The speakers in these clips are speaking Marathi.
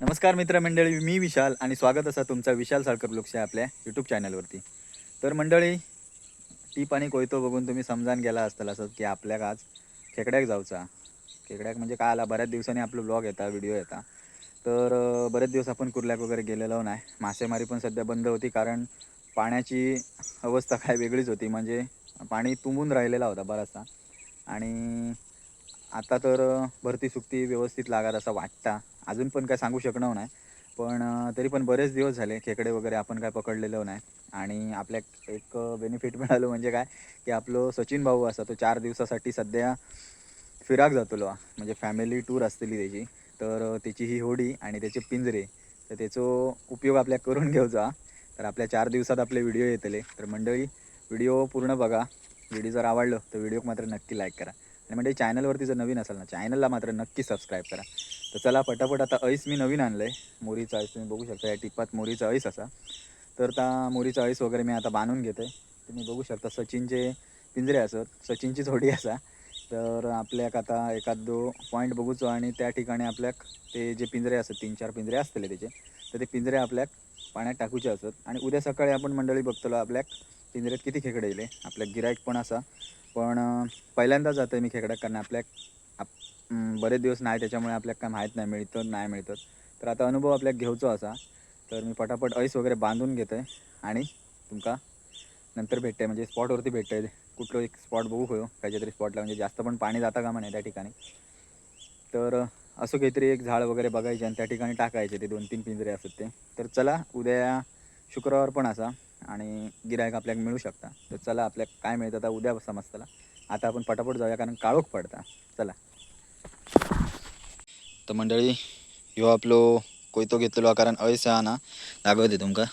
नमस्कार मित्रमंडळी मी विशाल आणि स्वागत असा तुमचा विशाल साळकर ब्लॉग्स आपल्या यूट्यूब चॅनलवरती तर मंडळी टीप आणि कोयतो बघून तुम्ही समजान गेला असताल असं की आपल्याक आज खेकड्याक जाऊचा. खेकड्याक म्हणजे काय आला? बऱ्याच दिवसांनी आपलं ब्लॉग येता व्हिडिओ येता. तर बरेच दिवस आपण कुर्ल्याक वगैरे गेलेलो नाही. मासेमारी पण सध्या बंद होती कारण पाण्याची अवस्था काय वेगळीच होती. म्हणजे पाणी तुंबून राहिलेला होता बराचसा. आणि आता तर भरती सुट्टी व्यवस्थित लागत असं वाटता. अजून पण काय सांगू शकणार नाही. पण तरी पण बरेच दिवस झाले खेकडे वगैरे आपण काय पकडलेलो नाही. आणि आपल्या एक बेनिफिट मिळालं म्हणजे काय की आपलं सचिन भाऊ असा तो चार दिवसासाठी सध्या फिराक जातलो. म्हणजे फॅमिली टूर असलेली त्याची. तर त्याची ही होडी आणि त्याचे पिंजरे तर त्याचो उपयोग आपल्या करून घेऊचा तर आपल्या चार दिवसात आपले व्हिडिओ येतले. तर मंडळी व्हिडिओ पूर्ण बघा. व्हिडिओ जर आवडलं तर व्हिडिओ मात्र नक्की लाईक करा. आणि म्हणजे चॅनलवरती जर नवीन असाल ना चॅनलला मात्र नक्की सबस्क्राईब करा. तर चला पटापट आता ऐस मी नवीन आणलं आहे मोरीचा ऐस तुम्ही बघू शकता. या टिपात मोरीचा ऐस असा. तर त्या मोरीचा ऐस वगैरे मी आता बांधून घेतो आहे तुम्ही बघू शकता सचिनचे पिंजरे असत सचिनची जोडी असा. तर आपल्याक आता एखाद दो पॉईंट बघूचो आणि त्या ठिकाणी आपल्याक ते जे पिंजरे असत तीन चार पिंजरे असतले त्याचे तर ते पिंजरे आपल्याक पाण्यात टाकूचे असत आणि उद्या सकाळी आपण मंडळी बघतलो आपल्याक पिंजऱ्यात किती खेकडे येले. आपल्याक गिरायक पण असा. पण अं, पहिल्यांदा आहे मी खेकड्या कारण आपल्याक आप बरेच दिवस नाही त्याच्यामुळे आपल्याला काय माहीत नाही मिळतं नाही मिळतं तर आता अनुभव आपल्याक घेऊचो असा. तर मी पटापट ऐस वगैरे बांधून घेतो आहे आणि तुमका नंतर भेटते म्हणजे स्पॉटवरती भेटते कुठलं एक स्पॉट बघू होयो काहीतरी तरी स्पॉटला म्हणजे जास्त पण पाणी जाता का म्हणे त्या ठिकाणी. तर असं काहीतरी एक झाड वगैरे बघायचे आणि त्या ठिकाणी टाकायचे ते दोन तीन पिंजरे असतात ते. तर चला उद्या शुक्रवार पण असा. आणि गिरायक आपल्याला मिळू शकता. तर चला आपल्याला काय मिळतं आता उद्या समजताला. आता आपण पटापट जाऊया कारण काळोख पडता. चला. तर मंडळी ह्यो आपलो कोयतो घेतलेलो कारण अयसा ना दाखवते तुमका.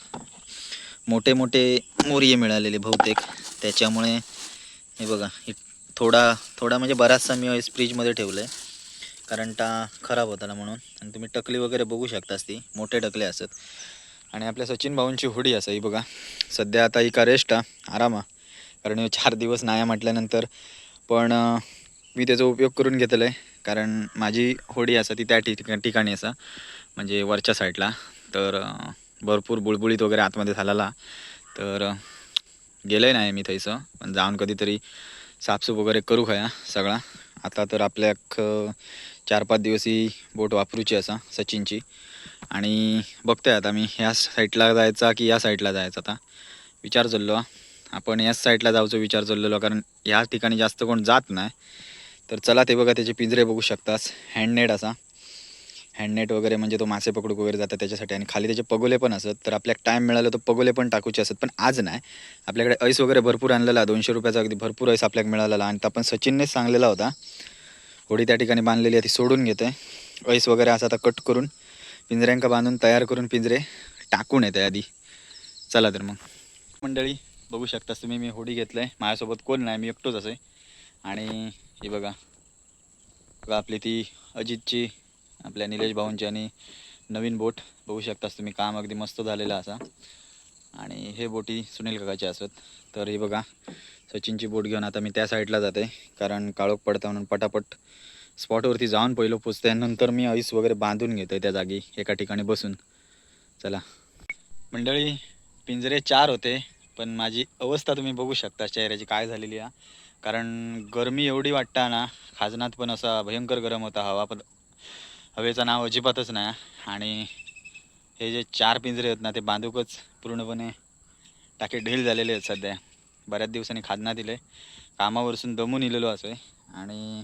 मोठे मोठे मोरिये मिळालेले बहुतेक. त्याच्यामुळे हे बघा थोडा थोडा म्हणजे बराचसा मी ऐस फ्रीजमध्ये ठेवलं आहे कारण ता खराब होताना म्हणून. आणि तुम्ही टकली वगैरे बघू शकतास ती. मोठे टकले असत. आणि आपल्या सचिन भाऊंची होडी असं ही बघा. सध्या आता ही का रेस्ट आरामा. कारण चार दिवस नाही म्हटल्यानंतर पण मी त्याचा उपयोग करून घेतलं आहे कारण माझी होडी असा ती त्या ठिका ठिकाणी असा. म्हणजे वरच्या साईडला तर भरपूर बुळबुळीत वगैरे आतमध्ये झालेला. तर अं, गेलं नाही मी थंयसं पण जाऊन कधीतरी साफसूफ वगैरे करू खया सगळा. आता तर आपल्याक चार पाच दिवस ही बोट वापरूची असा सचिनची. आणि बघतोय आता मी ह्या साईडला जायचा की या साईडला जायचा आता. विचार चाललो आपण याच साईडला जाऊचा विचार चाललेलो कारण ह्या ठिकाणी जास्त कोण जात नाही. तर चला ते बघा त्याचे पिंजरे बघू शकतास. हँडनेट असा. हँडनेट वगैरे म्हणजे तो मासे पकडूक वगैरे जातात त्याच्यासाठी. आणि खाली त्याचे पगोले पण असत तर आपल्याला टाईम मिळाला तर पगोले पण टाकूचे असत पण आज नाही. आपल्याकडे ऐस वगैरे भरपूर आणलेला दोनशे रुपयाचा अगदी भरपूर ऐस आपल्याला मिळालेला. आणि आपण सचिननेच सांगलेला होता. होडी त्या ठिकाणी बांधलेली आहे ती सोडून घेते. ऐस वगैरे असं आता कट करून. पिंजऱ्यांका बांधून तयार करून पिंजरे टाकून येते आधी. चला तर मग. मंडळी बघू शकतास तुम्ही मी होडी घेतलं आहे माझ्यासोबत कोण नाही मी एकटोच असे. आणि हे बघा. बघा आपली ती अजितची आपल्या निलेश भाऊंची आणि नवीन बोट. बघू शकतास तुम्ही काम अगदी मस्त झालेलं असा. आणि हे बोटी सुनील काकाचे असत तर हे बघा सचिनची बोट घेऊन आता मी त्या साईडला जाते. कारण काळोख पडता म्हणून पटापट स्पॉटवरती जाऊन पहिलं पोचते नंतर मी ऐस वगैरे बांधून घेतो त्या जागी एका ठिकाणी बसून. चला. मंडळी पिंजरे चार होते पण माझी अवस्था तुम्ही बघू शकता चेहऱ्याची काय झालेली आहे. कारण गरमी एवढी वाटता ना खाजनात पण असा भयंकर गरम होता हवा पण हवेचं नाव अजिबातच नाही. आणि हे जे चार पिंजरे आहेत ना ते बांधूकच पूर्णपणे टाके ढील झालेले आहेत सध्या. बऱ्याच दिवसांनी खाजना दिले कामावरसून दमून इलेलो असं आणि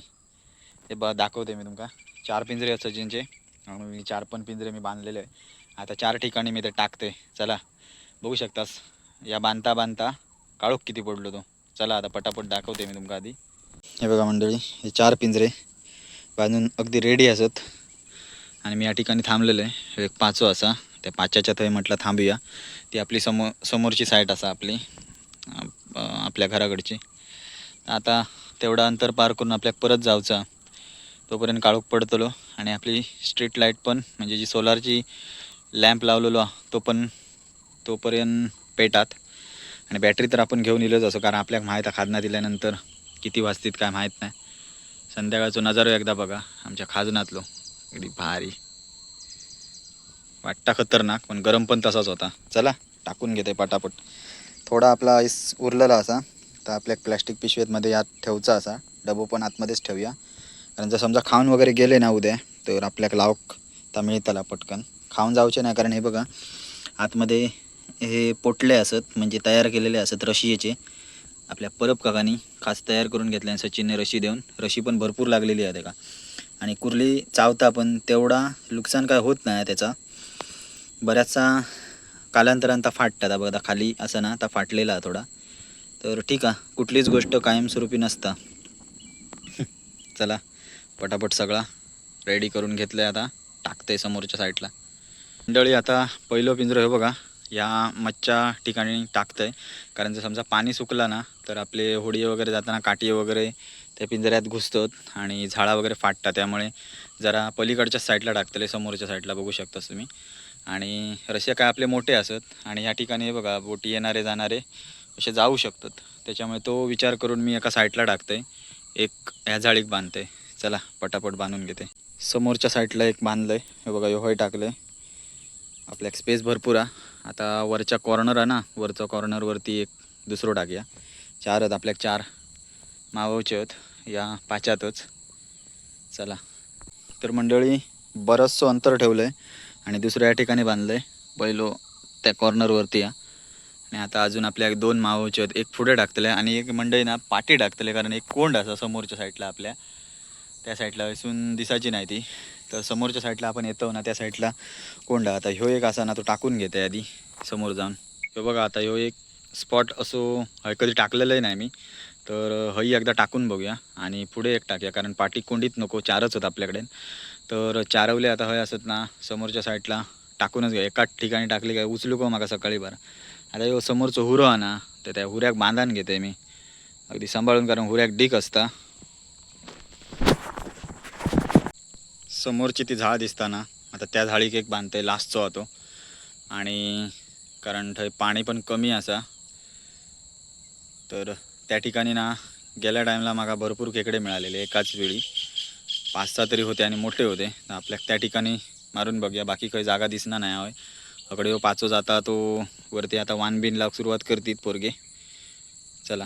ते ब दाखवते मी तुमका. चार पिंजरे आहेत सचिनचे. आणि मी चार पण पिंजरे मी बांधलेले आहे आता चार ठिकाणी मी ते टाकते. चला. बघू शकतास. या बांधता बांधता काळोख किती पडलो तो. चला आता पटापट दाखवते मी तुमका आधी. हे बघा मंडळी हे चार पिंजरे बांधून अगदी रेडी असत. आणि मी या ठिकाणी थांबलेलो आहे. एक पाचो असा. त्या पाच्याच्या थंय म्हटलं थांबूया. ती आपली समोर समोरची साईट असा आपली. आपल्या घराकडची. आता तेवढा अंतर पार करून आपल्याक परत जावचा. तोपर्यंत काळोख पडतलो आणि आपली स्ट्रीट लाइट पण म्हणजे जी सोलारची लॅम्प लावलेलो तो पण तोपर्यंत पेटात. आणि बॅटरी तर आपण घेऊन येलोच असो कारण आपल्याला माहीत आहे खाजना दिल्यानंतर किती वाजतीत काय माहीत नाही. संध्याकाळचा नजारो एकदा बघा आमच्या खाजनातलो अगदी भारी. वाटता खतरनाक पण गरम पण तसाच होता. चला टाकून घेते पटापट. थोडा आपला आईस उरलेला असा तर आपल्या प्लॅस्टिक पिशवीतमध्ये यात ठेवचा असा. डबो पण आतमध्येच ठेवूया. कारण जर समजा खाऊन वगैरे गेले ना उद्या तर आपल्याक लावक तर मिळताला पटकन. खाऊन जाऊचे नाही कारण हे बघा आतमध्ये हे पोटले असत म्हणजे तयार केलेले असत रशियेचे आपल्या परब काकानी खास तयार करून घेतले आणि सचिनने रशी देऊन रशी पण भरपूर लागलेली आहे का? आणि कुर्ली चावता पण तेवढा नुकसान काय होत नाही त्याचा. बऱ्याचसा कालांतरांता फाटतात आता बघा खाली असं ना आता फाटलेला थोडा. तर ठीक आहे कुठलीच गोष्ट कायमस्वरूपी नसता. चला. पटापट सगळा रेडी करून घेतलं आहे आता. टाकते समोरच्या साईडला मंडळी आता पहिलं पिंजरं हे बघा. या मच्छा ठिकाणी टाकतंय. कारण जर समजा पाणी सुकला ना तर आपले होडी वगैरे जाताना काठी वगैरे त्या पिंजऱ्यात घुसतात आणि झाडा वगैरे फाटतात. त्यामुळे जरा पलीकडच्या साईडला टाकतले समोरच्या साईडला बघू शकतास तुम्ही. आणि रशिया काय आपले मोठे असत आणि या ठिकाणी बघा बोटी येणारे जाणारे असे जाऊ शकतात. त्याच्यामुळे तो विचार करून मी एका साईडला टाकते एक ह्या जाळीक बांधते चला पटापट बांधून घेते. समोरच्या साईडला एक बांधलंय. हे बघा होय टाकलंय. आपल्या स्पेस भरपूर आहे. आता वरच्या कॉर्नर आहे ना वरच्या कॉर्नरवरती एक दुसरं टाकूया चार आहेत आपल्या चार. मावचे आहेत या पाच्यातच चला. तर मंडळी बरंचसं अंतर ठेवलं आहे आणि दुसऱ्या या ठिकाणी बांधलं आहे पहिलो त्या कॉर्नरवरती या. आणि आता अजून आपल्या दोन मावचे आहेत. एक पुढे टाकतले आणि एक मंडळी ना पाठी टाकतले कारण एक कोंड असा समोरच्या साईडला आपल्या. त्या साईडला असून दिसायची नाही ती. तर समोरच्या साईडला आपण येतो ना त्या साईडला कोंडा. आता ह्यो एक असा ना तो टाकून घेते आधी समोर जाऊन. तो बघा आता ह्यो एक स्पॉट असो हय कधी टाकलेलंही नाही मी. तर हई एकदा टाकून बघूया. आणि पुढे एक टाकूया कारण पाठी कोंडीत नको चारच होत आपल्याकडे. तर चारवले आता हय असत ना समोरच्या साईडला टाकूनच घ्या. एकाच ठिकाणी टाकली काय उचलू का हो माका सकाळी बरं आता ह्यो समोरचं हुरो आहे ना तर त्या हुऱ्याक बांधान घेते मी. अगदी सांभाळून कारण हुऱ्याक डीक असता. समोरची ती झाड दिसताना आता त्या झाडीक एक बांधते लास्टचो होतो आणि कारण थंय पाणी पण कमी असा तर त्या ठिकाणी ना गेल्या टाईमला मला भरपूर खेकडे मिळालेले एकाच वेळी. पाच सहा तरी होते आणि मोठे होते. तर आपल्या त्या ठिकाणी मारून बघूया. बाकी काही जागा दिसणार नाही होय. अकडे हो पाचो जाता तो वरती आता वान बिन सुरुवात करतील पोरगे. चला.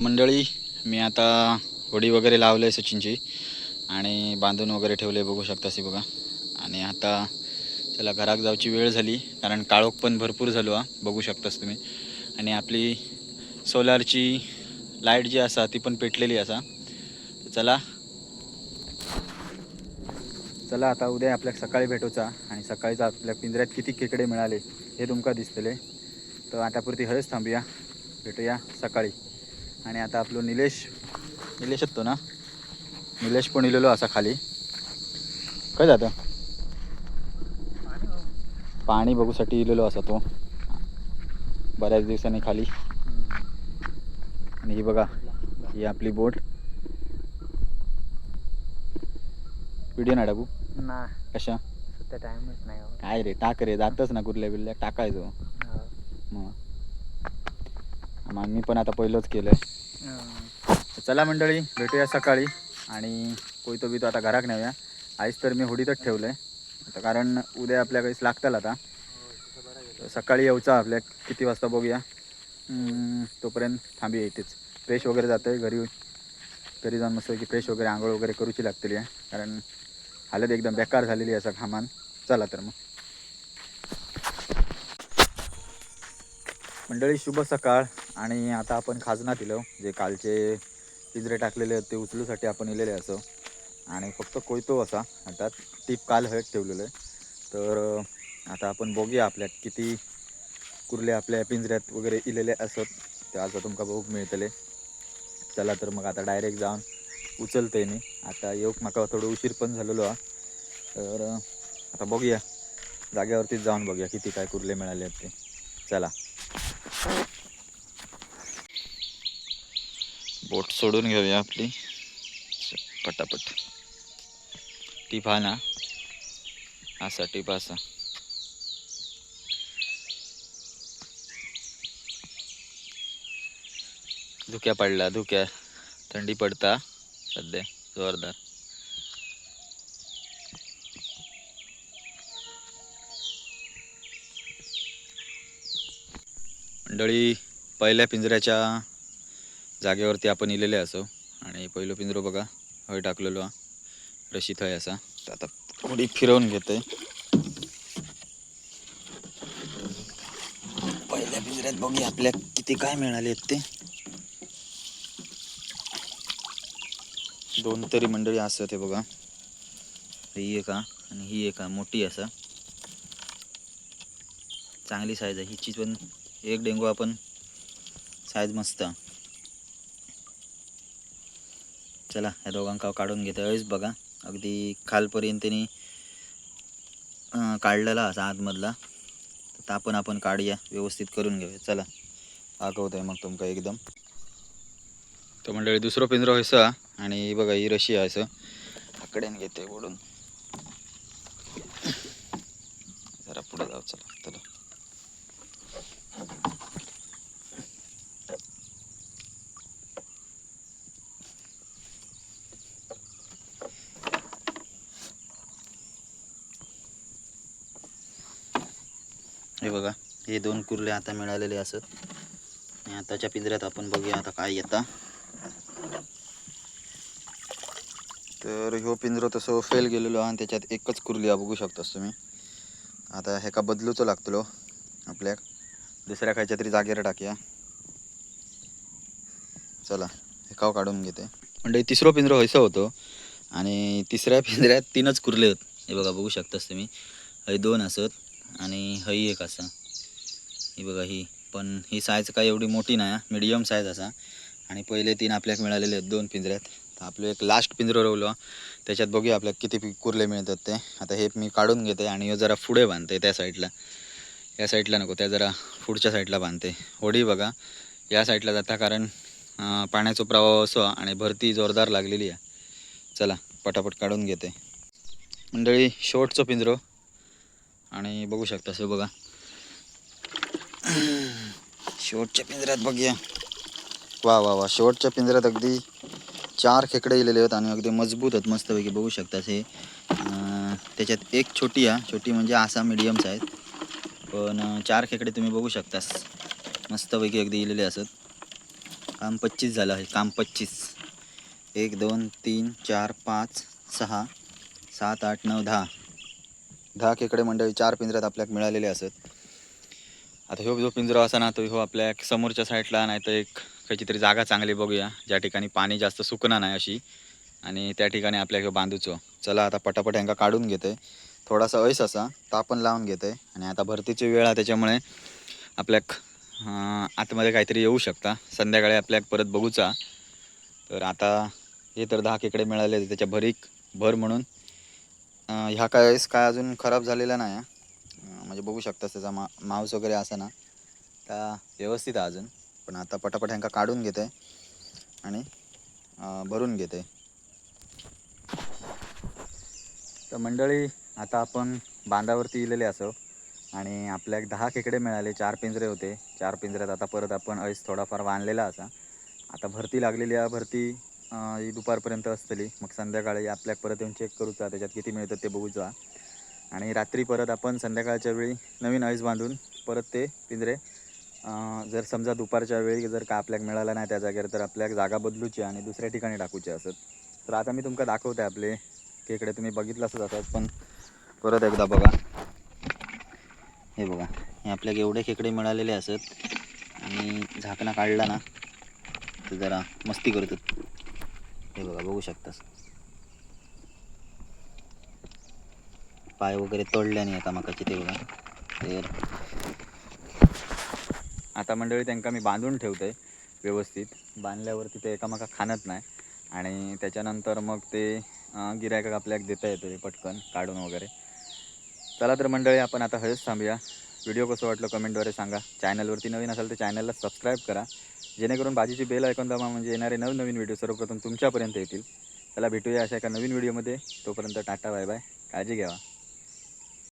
मंडळी मी आता होडी वगैरे लावलं आहे सचिनची. आणि बांधून वगैरे ठेवले बघू शकता सी बघा. आणि आता चला घरात जाऊची वेळ झाली कारण काळोख पण भरपूर झालो हा. बघू शकतास तुम्ही. आणि आपली सोलारची लाइट जी असा ती पण पेटलेली असा. चला. चला आता उद्या आपल्याक सकाळी भेटूचा. आणि सकाळीचा आपल्या पिंजऱ्यात किती खेकडे मिळाले हे तुमका दिसतले. तर आतापुरती हळूच थांबूया. भेटूया सकाळी. आणि आता आपलो निलेश निलेश येतो ना? निलेश पण इलेलो असा खाली. काय जातं पाणी बघूसाठी इलेलो असा तो. बऱ्याच दिवसांनी खाली. आणि ही बघा ही आपली बोट. व्हिडिओ ना टाकू? ना कशा? सध्या टाइमच नाही. काय रे टाक रे जातच ना कुठल्या बिल्ल्या टाकायचो. हो. मग. मी पण आता पहिलंच केलंय. चला मंडळी भेटूया सकाळी. आणि कोयतो बी तो आता घराक नेऊया आईच तर मी होडीतच ठेवलं आहे आता कारण उद्या आपल्या काहीच लागताल आता. सकाळी येऊचा आपल्या किती वाजता बघूया. तोपर्यंत थांबूया इथेच. फ्रेश वगैरे जातं आहे घरी घरी जाऊन मस्त की फ्रेश वगैरे आंघोळ वगैरे करूची लागतेली आहे कारण हालत एकदम बेकार झालेली आहे असं घामान. चला तर मग. मंडळी शुभ सकाळ. आणि आता आपण खाजना दिलो जे कालचे पिंजरे टाकलेले ते उचलूसाठी आपण इलेले असो. आणि फक्त कोयतो असा हातात टीप काल हळद ठेवलेलं आहे. तर आता आपण बघूया आपल्या किती कुर्ले आपल्या पिंजऱ्यात वगैरे इलेले असत ते आता तुमका बघूक मिळतले. चला तर मग आता डायरेक्ट जाऊन उचलते मी. आता येऊक म्हाका थोडं उशीर पण झालेलो हा. तर आता बघूया. जाग्यावरतीच जाऊन बघूया किती काय कुर्ले मिळाले आहेत ते. चला. बोट सोडून घेऊया आपली. पटापट. टीप हा ना असा टीप असा. धुक्या पडला धुक्या. थंडी पडता. सध्या जोरदार. मंडळी पहिल्या पिंजऱ्याच्या जागेवरती आपण इलेले असो. आणि पहिलं पिंजरो बघा. हय टाकलेलो हा. रशीत हय असा. तर आता थोडी फिरवून घेते पहिल्या पिंजऱ्यात बघूया आपल्या किती काय मिळाले आहेत ते. दोन तरी मंडळी असं ते बघा. ही एका आणि ही एका मोठी असा. चांगली साईज आहे. हिची पण एक डेंगू आपण साईज मस्त. चला या दोघांका काढून घेतो हयच बघा. अगदी खालपर्यंत त्यांनी काढलेला असा आतमधला. तर आपण आपण काढूया व्यवस्थित करून घेऊया. चला दाखवतो आहे मग तुमका एकदम. तर मंडळी दुसरं पिंजरा व्हायचं आणि बघा ही रशी आहे असं. आकड्यान घेते ओढून जरा पुढे जाऊ चला चला. हे बघा हे दोन कुर्ले आता मिळालेले असत आणि आताच्या पिंजऱ्यात आपण बघूया आता काय येता. तर ह्यो पिंजरो तसं फेल गेलेलो आणि त्याच्यात एकच कुर्ली बघू शकतास तुम्ही. आता हेका बदलूचो लागतलो आपल्याक दुसऱ्या खायच्या तरी जागेवर टाकूया. चला हेकाव काढून घेते. म्हणजे तिसरो पिंजरो व्हायचा होतो आणि तिसऱ्या पिंजऱ्यात तीनच कुर्ले होत. हे बघा बघू शकतास तुम्ही. हे दोन असत. आणि हई एक असा. ही बघा ही. पण ही साईज काय एवढी मोठी नाही मिडियम साईज असा. आणि पहिले तीन आपल्याक मिळालेले आहेत दोन पिंजऱ्यात. तर आपलं एक लास्ट पिंजरो रवलं. त्याच्यात बघूया आपल्याला किती कुर्ले मिळतात ते. आता हे मी काढून घेते आणि हे जरा पुढे बांधते त्या साईडला या साईडला नको त्या जरा पुढच्या साईडला बांधते. होडी बघा या साईडला जाता कारण पाण्याचा प्रवाह असो आणि भरती जोरदार लागलेली आहे. चला पटापट काढून घेते. मंडळी शॉर्टचं पिंजरो. आणि बघू शकता असं बघा. शेवटच्या पिंजऱ्यात बघूया. वा वा वा. शेवटच्या पिंजऱ्यात अगदी चार खेकडे इलेले आहेत आणि अगदी मजबूत आहेत मस्तपैकी बघू शकता हे त्याच्यात एक छोटी आहे. छोटी म्हणजे असा मिडियमचा आहेत. पण चार खेकडे तुम्ही बघू शकतास. मस्तपैकी अगदी इलेले असत. काम पच्चीस झालं आहे. काम पच्चीस. एक दोन तीन चार पाच सहा सात आठ नऊ दहा. दहा खेकडे मंडळी चार पिंजऱ्यात आपल्याक मिळालेले असत. आता ह्यो जो पिंजरा असा ना तो ह्यो आपल्या समोरच्या साईडला नाही तर एक खयची तरी जागा चांगली बघूया. ज्या ठिकाणी पाणी जास्त सुकणार नाही अशी. आणि त्या ठिकाणी आपल्या ह्यो बांधूचो. चला आता पटापट ह्यांका काढून घेते थोडासा ऐस असा तापण लावून घेते आणि आता भरतीची वेळ आहे त्याच्यामुळे आपल्याक आतमध्ये काहीतरी येऊ शकता. संध्याकाळी आपल्याक परत बघूचा. तर आता हे तर दहा खेकडे मिळाले त्याच्या भरीक भर म्हणून. ह्या काय काय अजून खराब झालेला नाही आहे. म्हणजे बघू शकता त्याचा मा मांस वगैरे असा ना. त्या व्यवस्थित आहे अजून. पण आता पटापट ह्यांका काढून घेते आणि भरून घेते तर मंडळी आता आपण बांधावरती इलेले असो. आणि आपल्या एक दहा खेकडे मिळाले. चार पिंजरे होते. चार पिंजऱ्यात आता परत आपण ऐस थोडाफार बांधलेला असा. आता भरती लागलेली आहे. भरती ही दुपारपर्यंत असतली. मग संध्याकाळी आपल्याक परत येऊन चेक करूचा त्याच्यात किती मिळतं ते बघूचा आणि रात्री परत आपण संध्याकाळच्या वेळी नवीन ऐस बांधून परत ते पिंजरे जर समजा दुपारच्या वेळी जर का आपल्याक मिळाला नाही त्या जागेवर तर आपल्याक जागा बदलूची आणि दुसऱ्या ठिकाणी टाकूचे असत तर आता मी तुमका दाखवते आपले. खेकडे तुम्ही बघितलंच असतात पण परत एकदा बघा. हे बघा हे आपल्याक एवढे खेकडे मिळालेले असत. आणि झाकणा काढला ना तर जरा मस्ती करतात. हे बघा बघू शकतास पाय वगैरे तोडले नाही आता एकामेकाचे ते बघा. तर आता मंडळी त्यांना मी बांधून ठेवतोय व्यवस्थित. बांधल्यावरती ते एकामेका खाणत नाही. आणि त्याच्यानंतर मग ते गिरायका आपल्याला देता येतं पटकन काढून वगैरे. चला तर मंडळी आपण आता हळूच थांबूया. व्हिडिओ कसं वाटलं कमेंटद्वारे सांगा. चॅनलवरती नवीन असाल तर चॅनलला सबस्क्राईब करा. जेणेकरून बाजूची बेल ऐकून दाबा म्हणजे येणारे नवनवीन व्हिडिओ सर्वप्रथम तुमच्यापर्यंत येतील. त्याला भेटूया अशा एका नवीन व्हिडिओमध्ये तोपर्यंत टाटा बाय बाय. काळजी घ्यावा.